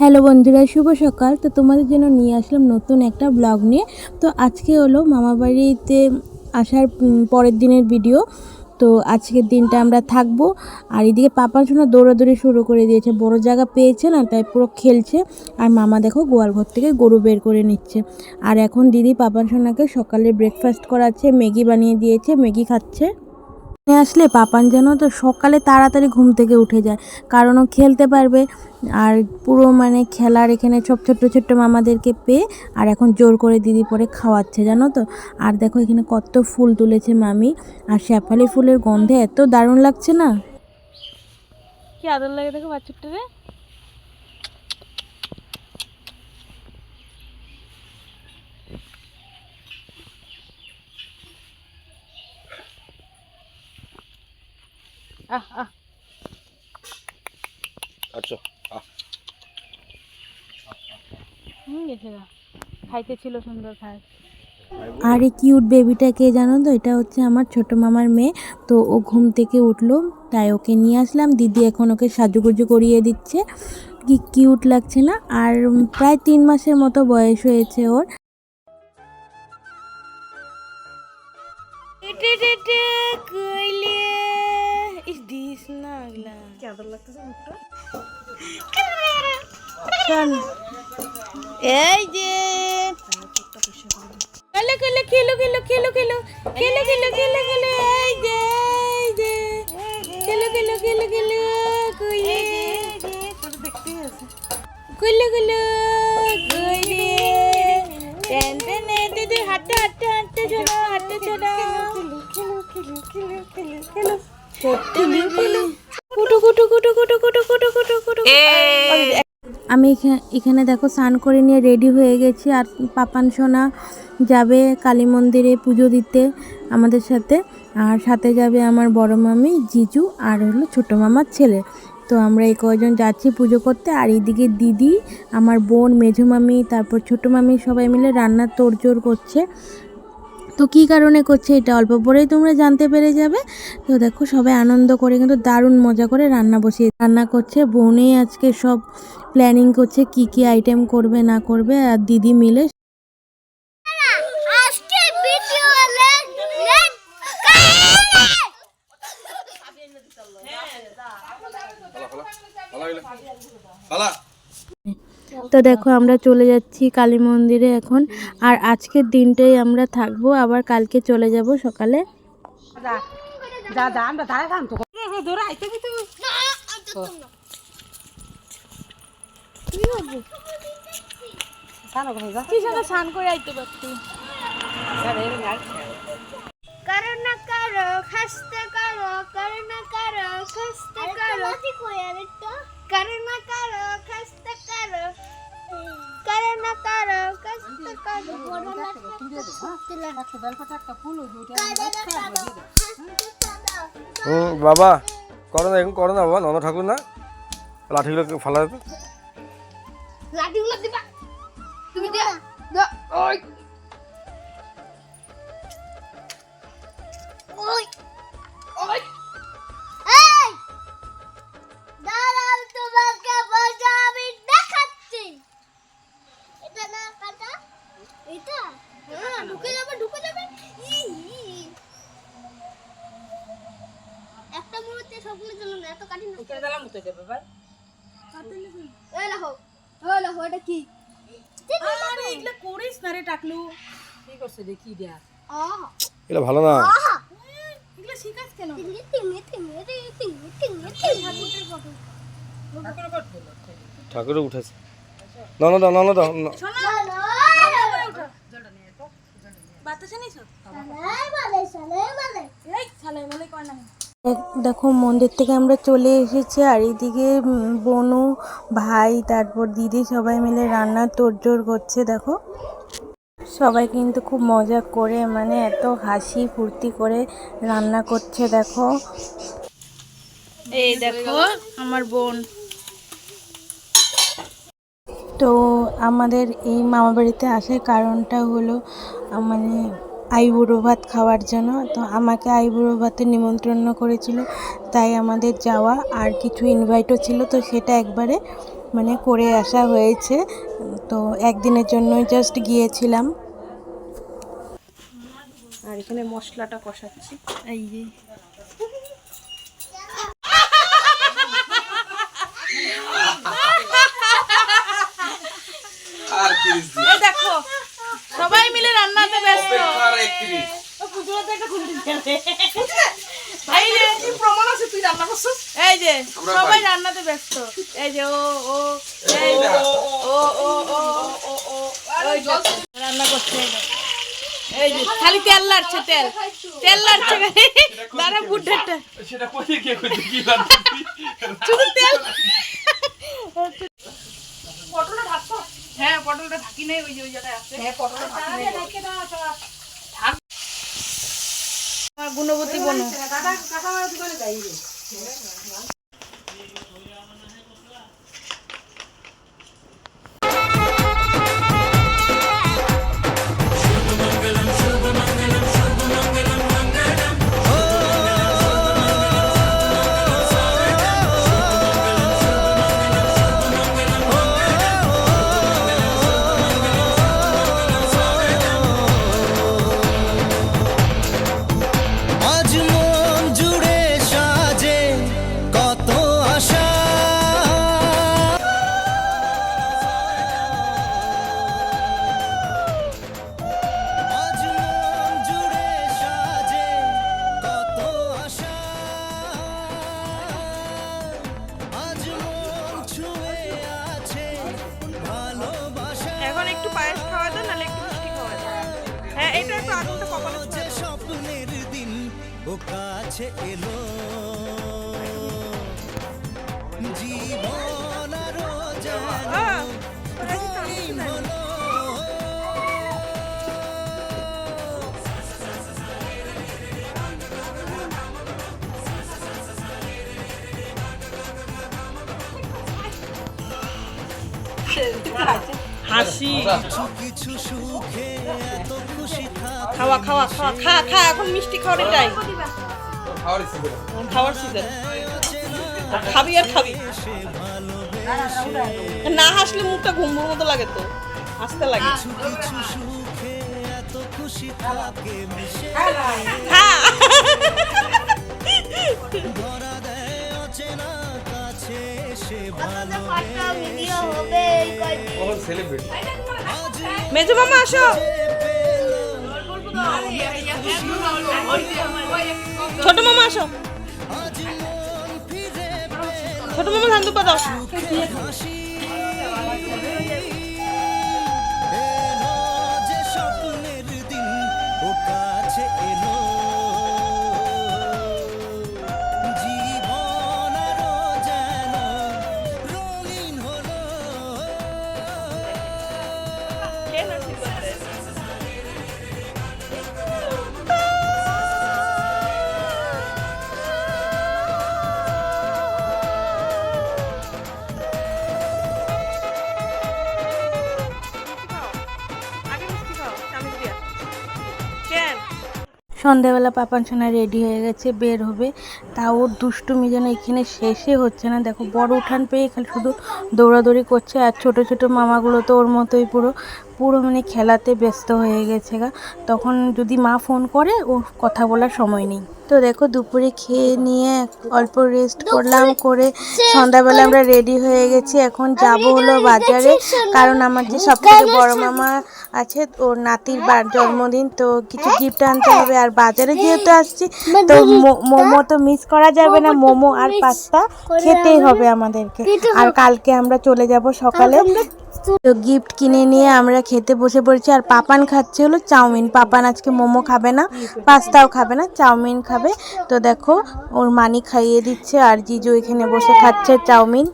Hello বন্ধুরা, শুভ সকাল। তো তোমাদের জন্য নিয়ে আসলাম নতুন একটা ব্লগ নিয়ে। তো আজকে হলো মামাবাড়িতে আসার পরের দিনের ভিডিও তো আজকের দিনটা আমরা থাকব। আর এদিকে পাপার জন্য দৌড়াদৌড়ি শুরু করে দিয়েছে। বড় জায়গা পেয়েছে না, তাই পুরো খেলছে। আর মামা দেখো গোয়াল ঘর থেকে গরু বের করে নিচ্ছে। আর এখন দিদি পাপার সোনাকে সকালে ব্রেকফাস্ট করাচ্ছে, ম্যাগি বানিয়ে দিয়েছে, ম্যাগি খাচ্ছে। আসলে পাপান যেন তো সকালে তাড়াতাড়ি ঘুম থেকে উঠে যায়, কারণ ও খেলতে পারবে। আর পুরো মানে খেলার এখানে সব ছোট্ট ছোট্ট মামাদেরকে পেয়ে আর এখন জোর করে দিদি পরে খাওয়াচ্ছে, জানো তো? আর দেখো এখানে কত ফুল তুলেছে মামি। আর শ্যাফালি ফুলের গন্ধে এত দারুণ লাগছে না? কি আদর লাগে দেখো বাচ্চাটা আহ আহ। আচ্ছা গেছে গা। খাইতে ছিল সুন্দর খায়। আর এই কিউট বেবিটা কে জানো তো? এটা হচ্ছে আমার ছোট মামার মেয়ে। তো ও ঘুম থেকে উঠল তাই ওকে নিয়ে আসলাম। দিদি এখন ওকে সাজুগুজু করিয়ে দিচ্ছে। কি কিউট লাগছে না? আর প্রায় তিন মাসের মতো বয়স হয়েছে ওর। এই যে খেলো খেলো খেলো খেলো খেলো খেলো খেলো খেলো খেলো খেলো এই যে এই যে খেলো খেলো খেলো খেলো কইলে খেলো খেলো কইলে টেন টেন এই যে হাঁটতে হাঁটতে হাঁটতে চলো হাঁটতে চলো সত্যি কুটু কুটু কুটু কুটু কুটু কুটু কুটু কুটু। আমি এখা- এখানে দেখো স্নান করে নিয়ে রেডি হয়ে গেছি আর পাপান সোনা যাবে কালী মন্দিরে পুজো দিতে আমাদের সাথে। আর সাথে যাবে আমার বড় মামি জিজু আর হলো ছোটো মামার ছেলে। তো আমরা এই কয়জন যাচ্ছি পুজো করতে। আর এইদিকে দিদি আমার বোন মেঝো মামি তারপর ছোটো মামি সবাই মিলে রান্নার তোড়জোড় করছে। তো কী কারণে করছে এটা অল্প পরেই তোমরা জানতে পেরে যাবে। তো দেখো সবাই আনন্দ করে কিন্তু দারুণ মজা করে রান্না বসিয়ে রান্না করছে। বোনেই আজকে সব প্ল্যানিং করছে কি কি আইটেম করবে না করবে আর দিদি মিলে আজকে ভিডিও লেগ লেগ পালা গেলে। পালা। তো দেখো আমরা চলে যাচ্ছি কালী মন্দিরে এখন। আর আজকের দিনটাই আমরা থাকব আবার কালকে চলে যাব সকালে। স্নান করে আইতে পারতি করোনা করো খাস্তে করো করোনা করো খাস্তে করো কি কই আরেকটা করোনা করো খাস্তে করো করোনা করো হুম বাবা করো না এখন করো না বাবা নন ঠাকুর না? লাঠিগুলো ফালা লাঠিগুলো দিবা। তুমি দিয়া ওই। ভালো না। ঠাকুর। উঠেছে। না না। না না। দেখ- দেখো মন্দির থেকে আমরা চলে এসেছি আর এইদিকে বনু ভাই তারপর দিদি সবাই মিলে রান্না তোড়জোড় করছে দেখো। সবাই কিন্তু খুব মজা করে মানে এত হাসি ফুর্তি করে রান্না করছে দেখো। এই দেখো আমার বোন। তো আমাদের এই মামা বাড়িতে আসার কারণটা হলো মানে আইবুড়ো ভাত খাওয়ার জন্য। তো আমাকে আইবুড়ো ভাতে নিমন্ত্রণ করেছিল তাই আমাদের যাওয়া আর কিছু ইনভাইটও ছিল তো সেটা একবারে মানে করে আসা হয়েছে। তো একদিনের জন্যই জাস্ট গিয়েছিলাম। আর এখানে মশলাটা কষাচ্ছি। এই যে। দেখো। সবাই মিলে রান্নাতে ব্যস্ত। এই যে প্রমাণ আছে? তুই রান্না করছিস? এই যে সবাই রান্নাতে ব্যস্ত। এই যে ও ও এই ও ও ও ও ও ওই রান্না করছে এই যে। খালি তেল লাড়ছে তেল। তেল লাড়ছে। দাঁড়া সেটা কোথায় গিয়ে কি শুধু তেল পটলটা ঢাকছো হ্যাঁ পটলটা ঢাকি নেই ওই যে ওই জায়গায় আছে হ্যাঁ পটলটা ঢাকি নেই আমার গুণবতী বনো এটা যে স্বপ্নের দিন ও কাছে এলো। জীবন আরও যেন রঙিন হলো। হাসি। কিছু সুখে এত খুশি থাক খাওয়া খাওয়া খাওয়া খা খা এখন মিষ্টি খাওয়ার টাইম খাওয়ার সিজন খাবি আর খাবি। না হাসলে মুখটা ঘুমবুর মতো লাগে তো। হাসতে লাগে। কিছু মেজো মামা আসো। ছোট মামা আসো। ছোট মামা ধান দুপা দাও সন্ধ্যাবেলা পাপান সোনা রেডি হয়ে গেছে, বের হবে। তা ওর দুষ্টুমি যেন এখানে শেষে হচ্ছে না। দেখো, বড় উঠান পেয়ে খালি শুধু দৌড়াদৌড়ি করছে, আর ছোট ছোট মামাগুলো তো ওর মতোই পুরো। পুরো মানে খেলাতে ব্যস্ত হয়ে গেছে গা। তখন যদি মা ফোন করে ওর কথা বলার সময় নেই। তো দেখো দুপুরে খেয়ে নিয়ে অল্প রেস্ট করলাম করে সন্ধ্যাবেলা আমরা রেডি হয়ে গেছি। এখন যাব হলো বাজারে কারণ আমার যে সব থেকে বড় মামা আছে ওর নাতির জন্মদিন তো কিছু গিফট আনতে হবে। আর বাজারে যেহেতু আসছি তো মো- মোমো তো মিস করা যাবে না। মোমো আর পাস্তা খেতেই হবে আমাদেরকে। আর কালকে আমরা চলে যাব সকালে। তো গিফট কিনে নিয়ে আমরা খেতে বসে পড়েছি। আর পাপান খাচ্ছে হলো চাউমিন। পাপান আজকে মোমো খাবে না, পাস্তাও খাবে না, চাউমিন খাবে। তো দেখো, ওর মানি খাইয়ে দিচ্ছে আর জিজু এখানে বসে খাচ্ছে চাউমিন।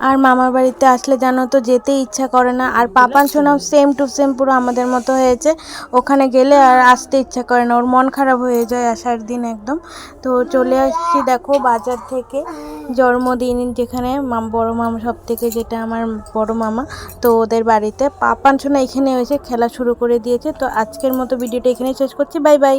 আর মামার বাড়িতে আসলে জানো তো যেতে ইচ্ছা করে না। আর পাপান শোনাও সেম টু সেম পুরো আমাদের মতো হয়েছে। ওখানে গেলে আর আসতে ইচ্ছা করে না। ওর মন খারাপ হয়ে যায় আসার দিন একদম। তো চলে আসছি দেখো বাজার থেকে। জন্মদিন যেখানে মাম, বড় মামা সব থেকে যেটা আমার বড় মামা, তো ওদের বাড়িতে। পাপান শোনা এখানে এসে খেলা শুরু করে দিয়েছে। তো আজকের মতো ভিডিওটা এখানেই শেষ করছি। Bye bye.